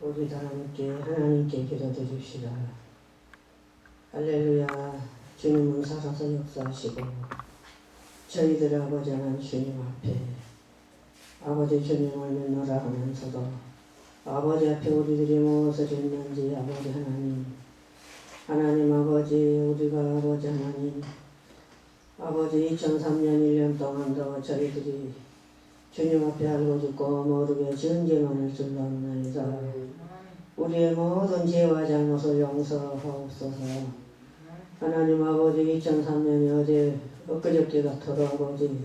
우리 다 함께 하나님께 기도드립시다. 할렐루야 주님은 살아서 역사하시고 저희들 아버지 하나님 주님 앞에 아버지 주님을 믿노라 하면서도 아버지 앞에 우리들이 무엇을 했는지 아버지 하나님 하나님 아버지 우리가 아버지 하나님 아버지 2003년 1년 동안도 저희들이 주님 앞에 알고 죽고 모르게 지은 죄만을 줄렀나이다. 우리의 모든 죄와 잘못을 용서하옵소서. 하나님 아버지 2003년이 어제 엊그저께 같도록 아버지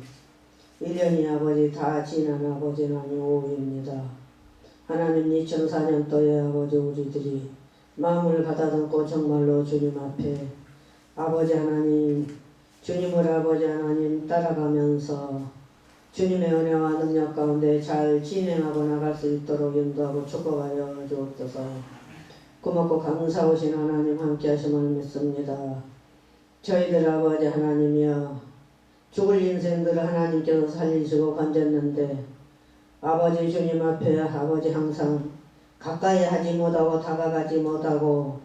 1년이 아버지 다 지난 아버지 하나님 오후입니다. 하나님 2004년도에 아버지 우리들이 마음을 가다듬고 정말로 주님 앞에 아버지 하나님 주님을 아버지 하나님 따라가면서 주님의 은혜와 능력 가운데 잘 진행하고 나갈 수 있도록 인도하고 축복하여 주옵소서 고맙고 감사하신 하나님 함께 하심을 믿습니다. 저희들 아버지 하나님이여 죽을 인생들을 하나님께서 살리시고 건졌는데 아버지 주님 앞에 아버지 항상 가까이 하지 못하고 다가가지 못하고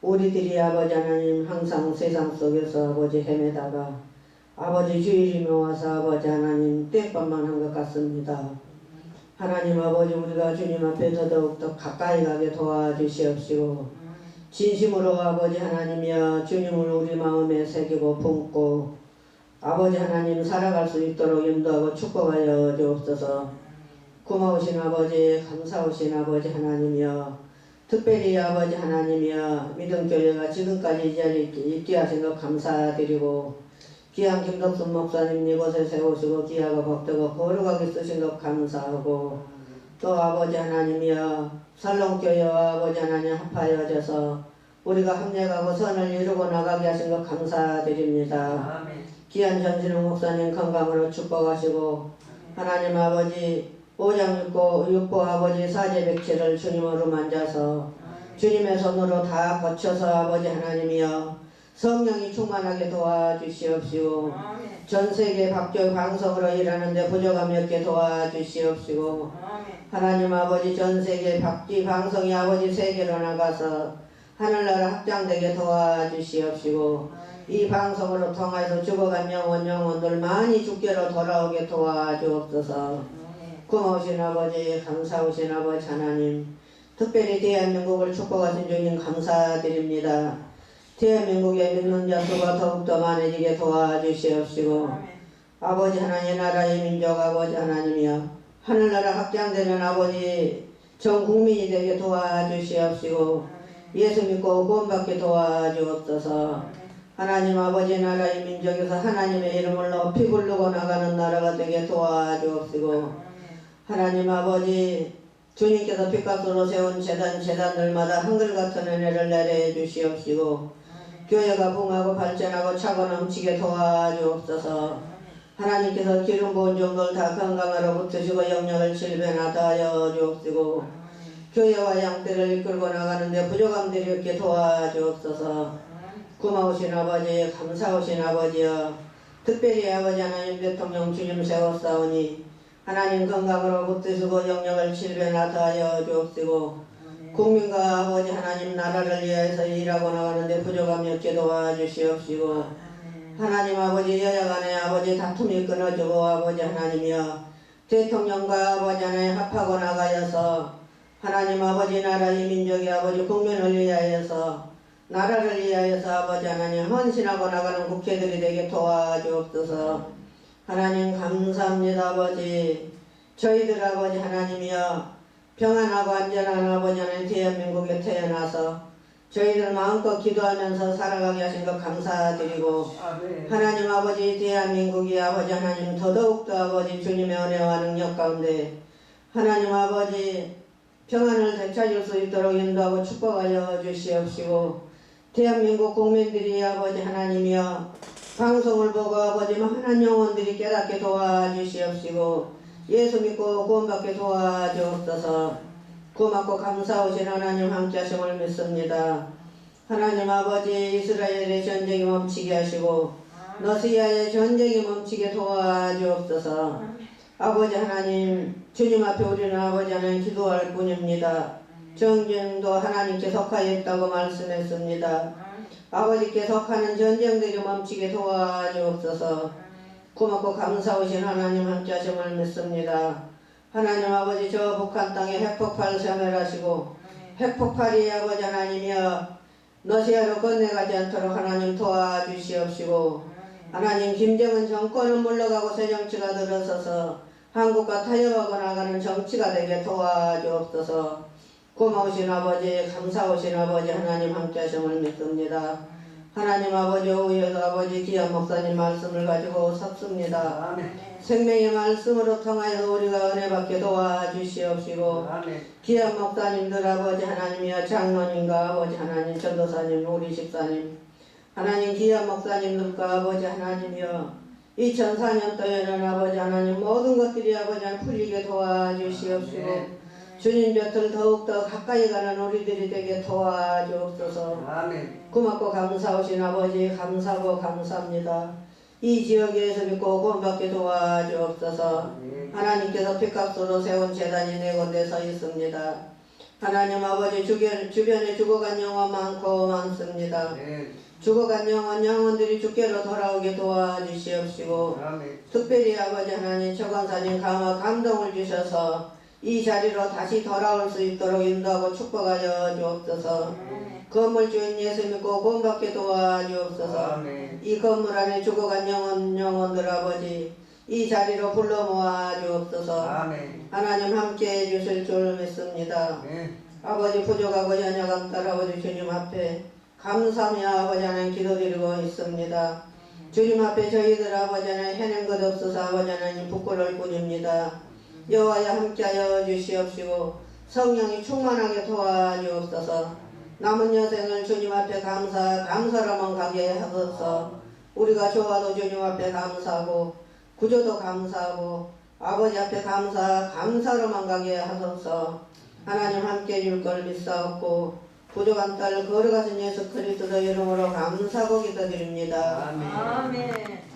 우리들이 아버지 하나님 항상 세상 속에서 아버지 헤매다가 아버지 주일이 모아서 아버지 하나님 땜빵만 한 것 같습니다. 하나님 아버지 우리가 주님 앞에 더더욱더 가까이 가게 도와주시옵시고 진심으로 아버지 하나님이여 주님을 우리 마음에 새기고 품고 아버지 하나님 살아갈 수 있도록 인도하고 축복하여 주옵소서 고마우신 아버지 감사하신 아버지 하나님이여 특별히 아버지 하나님이여 믿음교회가 지금까지 이 자리에 있게 하신 것 감사드리고 귀한 김덕순 목사님 이곳에 세우시고 귀하고 복되고 거룩하게 쓰신 것 감사하고 또 아버지 하나님이여 살롱교회와 아버지 하나님 합하여져서 우리가 합력하고 선을 이루고 나가게 하신 것 감사드립니다. 귀한 전신우 목사님 건강으로 축복하시고 하나님 아버지 오장육고 육고 아버지 사제백체를 주님으로 만져서 주님의 손으로 다 거쳐서 아버지 하나님이여 성령이 충만하게 도와주시옵시고 아멘. 전 세계 박교 방송으로 일하는데 부족함이 없게 도와주시옵시고 아멘. 하나님 아버지 전 세계 박기 방송이 아버지 세계로 나가서 하늘나라 확장되게 도와주시옵시고 이 방송으로 통해서 죽어간 영혼 영혼들 많이 죽게로 돌아오게 도와주옵소서 아멘. 고마우신 아버지 감사하신 아버지 하나님 특별히 대한민국을 축복하신 주님 감사드립니다 대한민국의 믿는 자 수가 더욱더 많아지게 도와주시옵시고. 아버지 하나님 나라의 민족 아버지 하나님이여 하늘나라 확장되는 아버지 전 국민이 되게 도와주시옵시고 예수 믿고 구원받게 도와주옵소서 하나님 아버지 나라의 민족에서 하나님의 이름을 높이 부르고 나가는 나라가 되게 도와주옵시고 하나님 아버지 주님께서 핏값으로 세운 재단 재단들마다 한글 같은 은혜를 내려 주시옵시고 교회가 붕하고 발전하고 차고 넘치게 도와주옵소서. 하나님께서 기름 부은 종들 다 건강하러 붙으시고 영역을 질변하다 하여 주옵시고 교회와 양떼를 이끌고 나가는데 부족함들이 없게 도와주옵소서. 고마우신 아버지 감사하신 아버지여 특별히 아버지 하나님 대통령 주님 세웠사오니 하나님 건강으로 붙드시고 영역을 질변하다 하여 주옵시고 국민과 아버지 하나님 나라를 위해서 일하고 나가는데 부족함이 없게 도와주시옵시고 하나님 아버지 여야 간에 아버지 다툼이 끊어지고 아버지 하나님이여 대통령과 아버지 하나님 합하고 나가여서 하나님 아버지 나라의 민족의 아버지 국민을 위하여서 나라를 위하여서 아버지 하나님 헌신하고 나가는 국회들이 되게 도와주옵소서. 하나님 감사합니다 아버지. 저희들 아버지 하나님이여 평안하고 안전한 아버지 하나님 대한민국에 태어나서 저희들 마음껏 기도하면서 살아가게 하신 것 감사드리고. 하나님 아버지 대한민국이 아버지 하나님 더더욱더 아버지 주님의 은혜와 능력 가운데 하나님 아버지 평안을 되찾을 수 있도록 인도하고 축복하여 주시옵시고 대한민국 국민들이 아버지 하나님이여 방송을 보고 아버지 많은 영혼들이 깨닫게 도와주시옵시고 예수 믿고 구원받게 도와주옵소서 고맙고 감사하신 하나님 함께 하심을 믿습니다 하나님 아버지 이스라엘의 전쟁이 멈추게 하시고 러시아의 전쟁이 멈추게 도와주옵소서 아버지 하나님 주님 앞에 우리는 아버지 하나님 기도할 뿐입니다 전쟁도 하나님께 속하여 있다고 말씀했습니다. 아버지께 속하는 전쟁들이 멈추게 도와주옵소서. 고맙고 감사하신 하나님 함께 하심을 믿습니다. 하나님 아버지 저 북한 땅에 핵폭발 세멸하시고 핵폭발이 아버지 하나님이여 러시아로 건네가지 않도록 하나님 도와주시옵시고 하나님 김정은 정권은 물러가고 새 정치가 들어서서 한국과 타협하고 나가는 정치가 되게 도와주옵소서 고마우신 아버지 감사하신 아버지 하나님 함께 하심을 믿습니다 하나님 아버지 오후에도 아버지 귀한 목사님 말씀을 가지고 섰습니다 아멘. 생명의 말씀으로 통하여 우리가 은혜 받게 도와주시옵시고. 귀한 목사님들 아버지 하나님이여 장로님과 아버지 하나님 전도사님 우리 집사님 하나님 귀한 목사님들과 아버지 하나님이여 2004년도에는 아버지 하나님 모든 것들이 아버지 하나님 풀리게 도와주시옵시고 아멘. 주님 곁을 더욱더 가까이 가는 우리들이 되게 도와주옵소서 아멘. 고맙고 감사하신 아버지 감사하고 감사합니다 이 지역에서 믿고 구원받게 도와주옵소서 아멘. 하나님께서 핏값으로 세운 재단이 네 군데 서 있습니다. 하나님 아버지 주변, 주변에 죽어간 영혼 많고 많습니다. 아멘. 죽어간 영혼 영혼들이 주께로 돌아오게 도와주시옵시고 아멘. 특별히 아버지 하나님 최관사님 감화 감동을 주셔서 이 자리로 다시 돌아올 수 있도록 인도하고 축복하여 주옵소서. 건물 주인 예수 믿고 구원받게 도와주옵소서. 아멘. 이 건물 안에 죽어간 영혼 영혼들 아버지 이 자리로 불러 모아 주옵소서. 아멘. 하나님 함께 해주실 줄 믿습니다. 아멘. 아버지 부족하고 연약한 딸 아버지 주님 앞에 감사하며 아버지 하나님 기도드리고 있습니다. 주님 앞에 저희들 아버지 하나님 해낸 것 없어서 아버지 하나님 부끄러울 뿐입니다 여호와여 함께하여 주시옵시고 성령이 충만하게 도와주옵소서 남은 여생을 주님 앞에 감사 감사로만 가게 하소서 우리가 좋아도 주님 앞에 감사하고 구조도 감사하고 아버지 앞에 감사 감사로만 가게 하소서 하나님 함께 해줄 걸 믿사옵고 부족한 딸 걸어가신 예수 그리스도 이름으로 감사하고 기도드립니다 아멘. 아멘.